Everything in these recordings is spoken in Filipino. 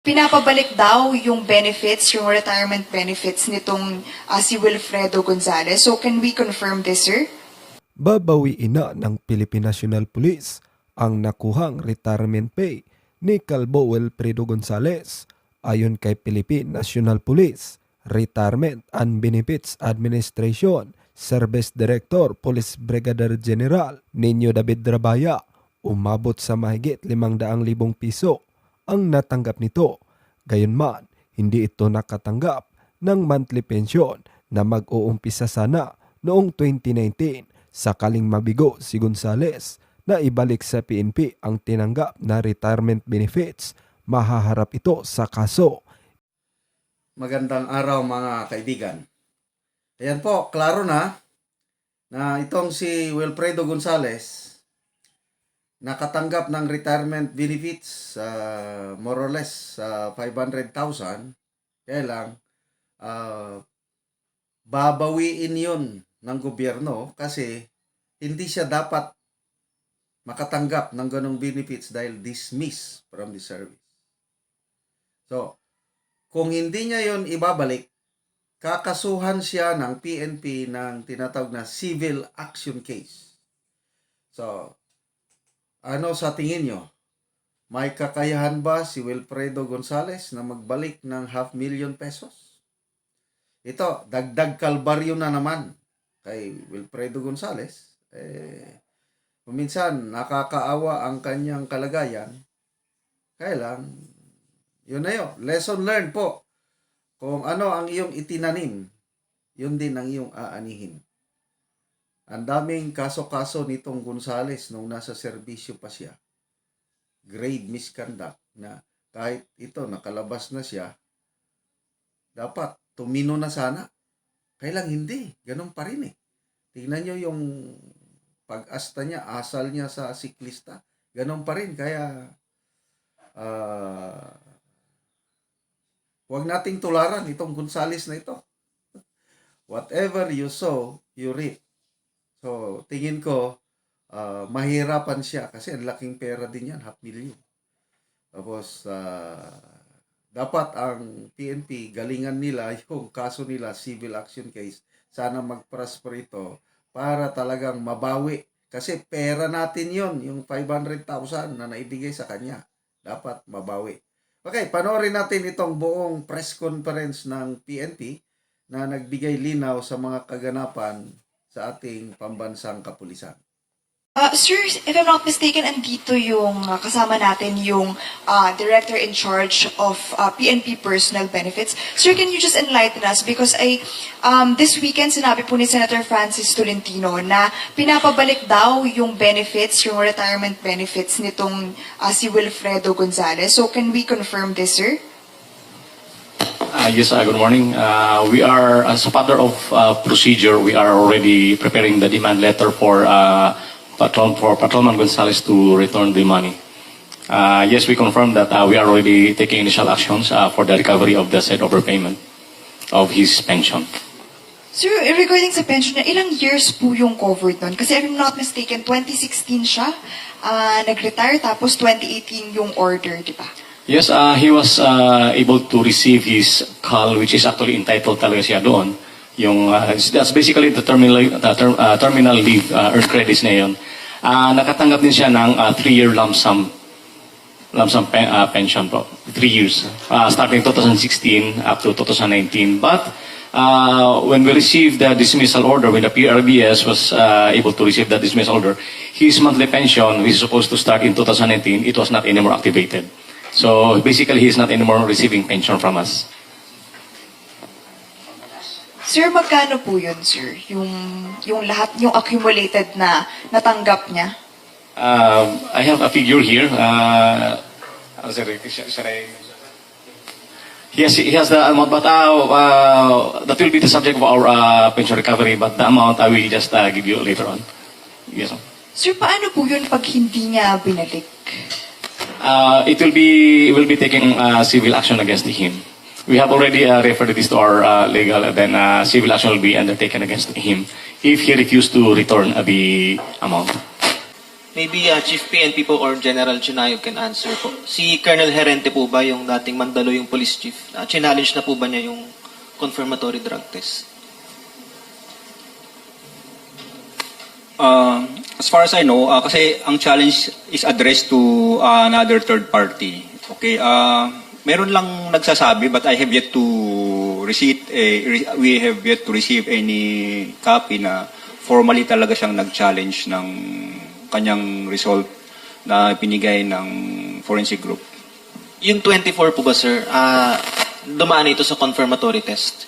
Pinapabalik daw yung benefits, yung retirement benefits nitong ah, si Wilfredo Gonzalez. So can we confirm this, sir? babawiin na ng Philippine National Police ang nakuhang retirement pay ni Calvo Wilfredo Gonzales ayon kay Philippine National Police Retirement and Benefits Administration Service Director Police Brigadier General Nino David Rabaya umabot sa mahigit 500,000 piso ang natanggap nito. Gayunman, hindi ito nakatanggap ng monthly pension na mag-uumpisa sana noong 2019 sakaling mabigo si Gonzales na ibalik sa PNP ang tinanggap na retirement benefits, mahaharap ito sa kaso. Magandang araw mga kaibigan. Ayan po, klaro na na itong si Wilfredo Gonzales nakatanggap ng retirement benefits sa more or less sa 500,000 kaya lang ah, babawiin yun ng gobyerno kasi hindi siya dapat makatanggap ng ganong benefits dahil dismiss from the service. So, kung hindi niya yon ibabalik, kakasuhan siya ng PNP ng tinatawag na civil action case. So, ano sa tingin nyo? May kakayahan ba si Wilfredo Gonzales na magbalik ng half million pesos? Ito, dagdag kalbaryo na naman kay Wilfredo Gonzales. Eh, minsan nakakaawa ang kanyang kalagayan. Kaya lang, yun na yun. Lesson learned po. Kung ano ang iyong itinanim, yun din ang iyong aanihin. Ang daming kaso-kaso nitong Gonzales nung nasa serbisyo pa siya. Grade misconduct na kahit ito nakalabas na siya, dapat tumino na sana. Kailang hindi. Ganun pa rin eh. Tingnan nyo yung pag-asta niya, asal niya sa siklista. Ganun pa rin. Kaya, ah, Huwag nating tularan itong Gonzales na ito. Whatever you sow, you reap. So, tingin ko, ah, mahirapan siya kasi ang laking pera din yan, half million. Tapos, ah, dapat ang PNP, galingan nila yung kaso nila, civil action case. Sana mag-prosper ito para talagang mabawi. Kasi pera natin yon yung 500,000 na naibigay sa kanya. Dapat mabawi. Okay, panoorin natin itong buong press conference ng PNP na nagbigay linaw sa mga kaganapan sa ating pambansang kapulisan. Ah, sir, if I'm not mistaken, andito yung ah, kasama natin yung ah, Director in Charge of ah, PNP Personal Benefits. Sir, can you just enlighten us? Because I, um, this weekend, sinabi po ni Senator Francis Tolentino na pinapabalik daw yung benefits, yung retirement benefits nitong ah, si Wilfredo Gonzalez. So can we confirm this, sir? Uh, yes, uh, good morning. Uh, we are, as a matter of uh, procedure, we are already preparing the demand letter for uh, Patron, for Patrolman Gonzalez to return the money. Uh, yes, we confirm that uh, we are already taking initial actions uh, for the recovery of the said overpayment of his pension. Sir, regarding sa pension niya, ilang years po yung covered nun? Kasi if I'm not mistaken, 2016 siya, ah, nag-retire, tapos 2018 yung order, di ba? Yes, uh, he was uh, able to receive his call, which is actually entitled talaga siya doon. Yung, uh, that's basically the terminal, the term, uh, terminal leave uh, earned credits na yun. Uh, nakatanggap din siya ng uh, three-year lump sum lump sum pe- uh, pension po. Three years. Uh, starting 2016 up to 2019. But uh, when we received the dismissal order, when the PRBS was uh, able to receive the dismissal order, his monthly pension, which is supposed to start in 2019, it was not anymore activated. So basically, he is not anymore receiving pension from us. Sir, magkano po yun, sir? Yung, yung lahat, yung accumulated na natanggap niya? Uh, I have a figure here. Uh, sir, should I? He has, he has the amount, but uh, uh, that will be the subject of our uh, pension recovery. But the amount I will just uh, give you later on. Yes. sir. Sir, paano po yun pag hindi niya binalik? Uh, it will be will be taking uh, civil action against him. We have already uh, referred this to our uh, legal, and then uh, civil action will be undertaken against him if he refused to return uh, the amount. Maybe uh, Chief PNP po or General Chinayo can answer po. Si Colonel Herente po ba yung dating Mandaluyong Police Chief? Uh, challenge na po ba niya yung confirmatory drug test? Uh, as far as I know, uh, kasi ang challenge is addressed to uh, another third party. Okay, uh, meron lang nagsasabi but I have yet to receive, eh, we have yet to receive any copy na formally talaga siyang nag-challenge ng kanyang result na pinigay ng forensic group. Yung 24 po ba, sir, uh, dumaan ito sa confirmatory test?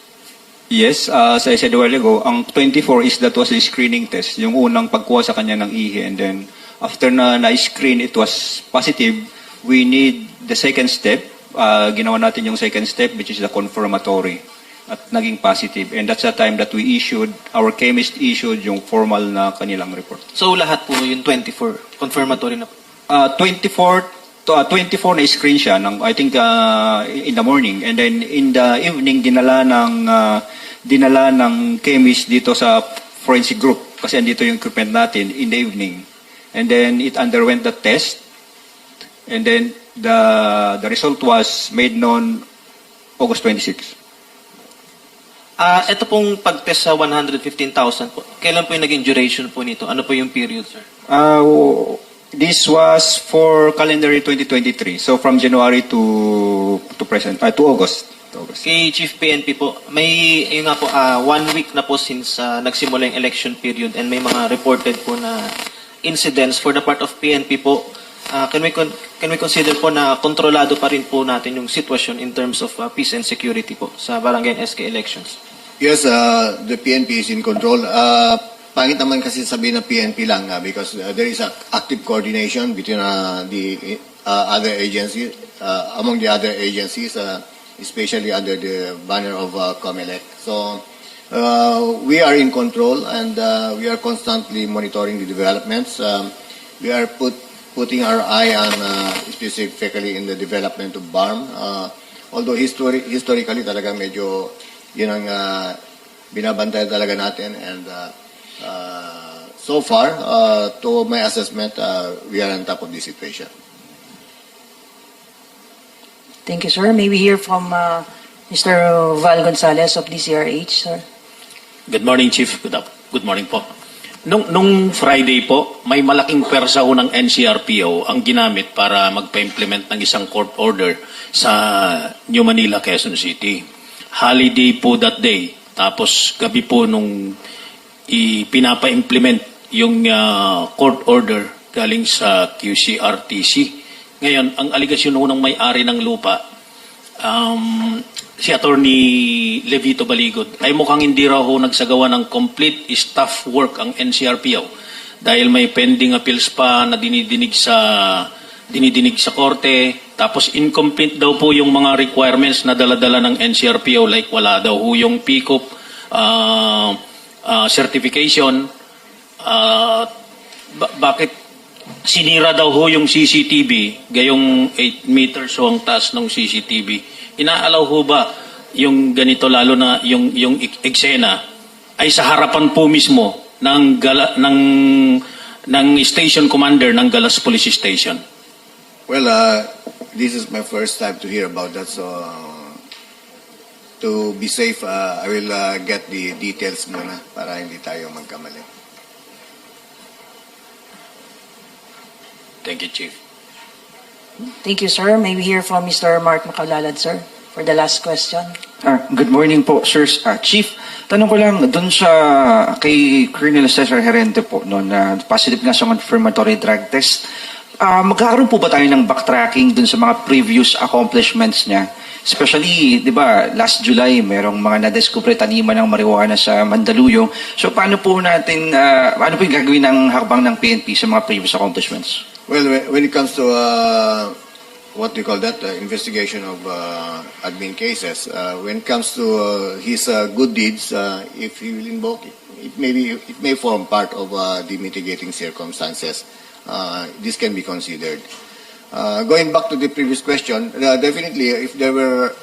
Yes, uh, as I said a while ago, ang 24 is that was a screening test. Yung unang pagkuha sa kanya ng ihi and then after na na-screen it was positive, we need the second step. Uh, ginawa natin yung second step which is the confirmatory at naging positive. And that's the time that we issued, our chemist issued yung formal na kanilang report. So lahat po yung 24, confirmatory na po. Uh, 24 to, uh, 24 na screen siya ng I think uh, in the morning and then in the evening dinala ng uh, dinala ng chemist dito sa forensic group kasi andito yung equipment natin in the evening and then it underwent the test and then the the result was made known August 26 Ah, ito pong pag-test sa 115,000 po. Kailan po yung naging duration po nito? Ano po yung period, sir? Uh, this was for calendar year 2023. So from January to to present uh, to August. To August. Kay Chief PNP po, may yun nga po, ah, one week na po since ah, nagsimula yung election period and may mga reported po na incidents for the part of PNP po. Ah, can we con- can we consider po na kontrolado pa rin po natin yung sitwasyon in terms of ah, peace and security po sa barangay SK elections? Yes, uh, the PNP is in control. Uh, pangit naman kasi sabihin na PNP lang uh, because uh, there is a active coordination between uh, the uh, other agencies, uh, among the other agencies, uh, especially under the banner of uh, COMELEC. So uh, we are in control and uh, we are constantly monitoring the developments. Um, we are put, putting our eye on uh, specifically in the development of BARM. Uh, although histori- historically talaga medyo yun ang uh, binabantayan talaga natin and uh, uh, so far uh, to my assessment uh, we are on top of the situation. Thank you, sir. May we hear from uh, Mr. Val Gonzalez of DCRH, sir? Good morning, Chief. Good, up. Good morning po. Nung, nung Friday po, may malaking pwersa ho ng NCRPO ang ginamit para magpa-implement ng isang court order sa New Manila, Quezon City. Holiday po that day. Tapos gabi po nung ipinapa-implement yung uh, court order galing sa QCRTC. Ngayon, ang aligasyon ng may-ari ng lupa, um, si Attorney Levito Baligod ay mukhang hindi raw ho nagsagawa ng complete staff work ang NCRPO dahil may pending appeals pa na dinidinig sa dinidinig sa korte tapos incomplete daw po yung mga requirements na daladala ng NCRPO like wala daw ho yung PCOP uh, uh, certification uh, ba- bakit sinira daw ho yung CCTV, gayong 8 meters ho ang taas ng CCTV. Inaalaw ho ba yung ganito lalo na yung yung ek- eksena ay sa harapan po mismo ng gala, ng ng station commander ng Galas Police Station. Well, uh, this is my first time to hear about that so to be safe uh, I will uh, get the details muna para hindi tayo magkamali. Thank you, Chief. Thank you, sir. May we hear from Mr. Mark Macalalad, sir, for the last question? Ah, good morning po, sirs. Ah, Chief, tanong ko lang, dun sa kay Colonel Cesar Herente po, no, na positive nga sa confirmatory drug test, ah, magkakaroon po ba tayo ng backtracking dun sa mga previous accomplishments niya? Especially, di ba, last July, merong mga nadiskubre taniman ng marijuana sa Mandaluyong. So, paano po natin, ah, paano po yung gagawin ng hakbang ng PNP sa mga previous accomplishments? Well, when it comes to uh, what you call that uh, investigation of uh, admin cases, uh, when it comes to uh, his uh, good deeds, uh, if he will invoke it, it may be it may form part of uh, the mitigating circumstances. Uh, this can be considered. Uh, going back to the previous question, uh, definitely, if there were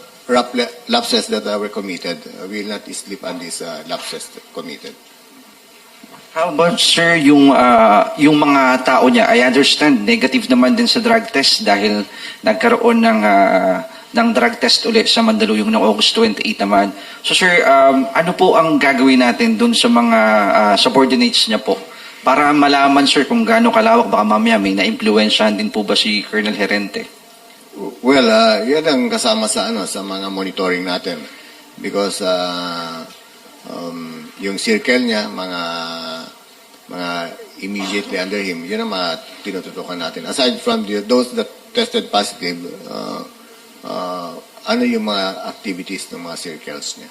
lapses that uh, were committed, uh, we will not sleep on these uh, lapses committed. How about sir yung ah, yung mga tao niya? I understand negative naman din sa drug test dahil nagkaroon ng ah, ng drug test ulit sa Mandaluyong ng August 28 naman. So sir, um, ano po ang gagawin natin dun sa mga ah, subordinates niya po? Para malaman sir kung gaano kalawak baka mamaya may na-influensyahan din po ba si Colonel Herente? Well, uh, yan ang kasama sa ano sa mga monitoring natin because uh, um, yung circle niya, mga mga immediately under him, yun ang mga tinututukan natin. Aside from the, those that tested positive, uh, uh, ano yung mga activities ng mga circles niya.